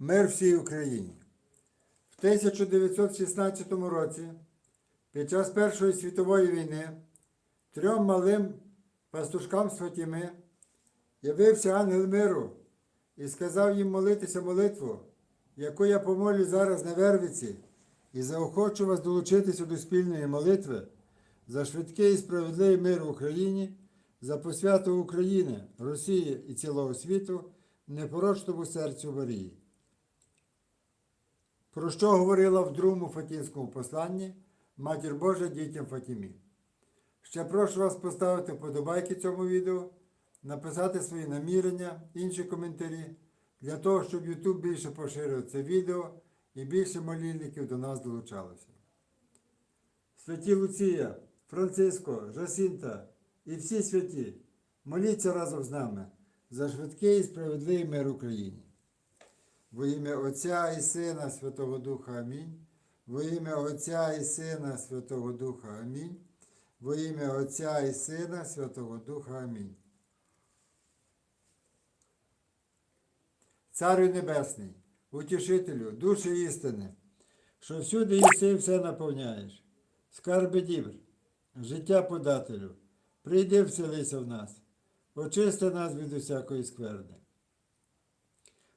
Мир всій Україні. В 1916 році, під час Першої світової війни, трьом малим пастушкам з Фатіми явився ангел миру і сказав їм молитися молитву, яку я помолю зараз на Вервиці, і заохочу вас долучитися до спільної молитви за швидкий і справедливий мир в Україні, за посвяту України, Росії і цілого світу, непорочному серцю Марії. Про що говорила в другому Фатінському посланні Матір Божа дітям Фатімі. Ще прошу вас поставити вподобайки цьому відео, написати свої намірення, інші коментарі, для того, щоб YouTube більше поширив це відео і більше молільників до нас долучалося. Святі Луція, Франциско, Жасінта і всі святі, моліться разом з нами за швидкий і справедливий мир Україні. Во ім'я Отця і Сина Святого Духа Амінь. Во ім'я Отця і Сина Святого Духа Амінь. Во ім'я Отця і Сина Святого Духа Амінь. Царю Небесний, утішителю, душі істини, що всюди єси і все наповняєш. Скарби дібр, життя подателю, прийди вселися в нас, очисти нас від усякої скверни.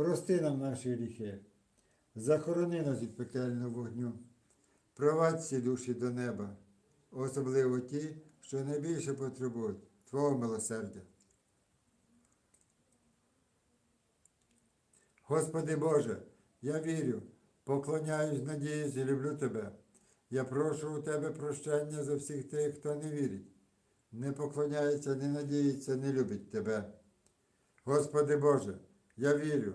прости нам наші гріхи, захорони нас від пекельного вогню, провадь всі душі до неба, особливо ті, що найбільше потребують Твого милосердя. Господи Боже, я вірю, поклоняюсь, надіюсь і люблю Тебе. Я прошу у Тебе прощення за всіх тих, хто не вірить, не поклоняється, не надіється, не любить Тебе. Господи Боже, я вірю,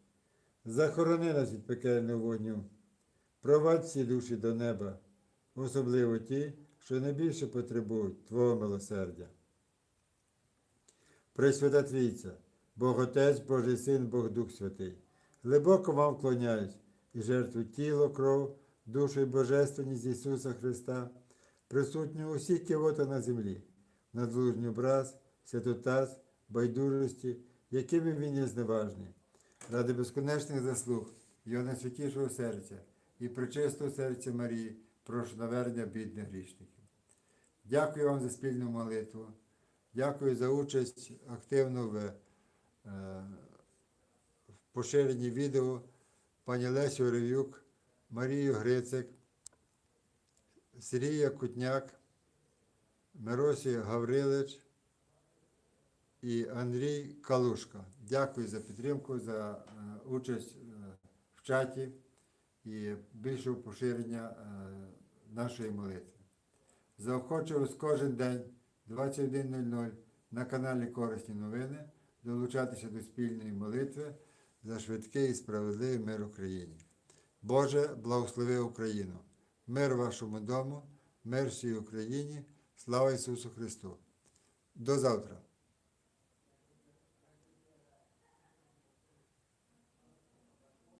захорони нас від пекельного вогню, провадь всі душі до неба, особливо ті, що найбільше потребують Твого милосердя. Пресвята Трійця, Бог Отець, Божий Син, Бог Дух Святий, глибоко вам вклоняюсь і жертву тіло, кров, душу і божественність Ісуса Христа, присутню усі кивота на землі, надлужню образ, святотаз, байдужості, якими він є зневажний, ради безконечних заслуг Його найсвятішого серця і причистого серця Марії, прошу навернення бідних грішників. Дякую вам за спільну молитву. Дякую за участь активну в, е, в поширенні відео пані Лесю Ревюк, Марію Грицик, Сергія Кутняк, Миросі Гаврилич і Андрій Калушка. Дякую за підтримку, за е, участь е, в чаті і більшого поширення е, нашої молитви. Заохочую вас кожен день 21.00 на каналі Корисні новини долучатися до спільної молитви за швидкий і справедливий мир Україні. Боже, благослови Україну, мир вашому дому, мир всій Україні, слава Ісусу Христу. До завтра!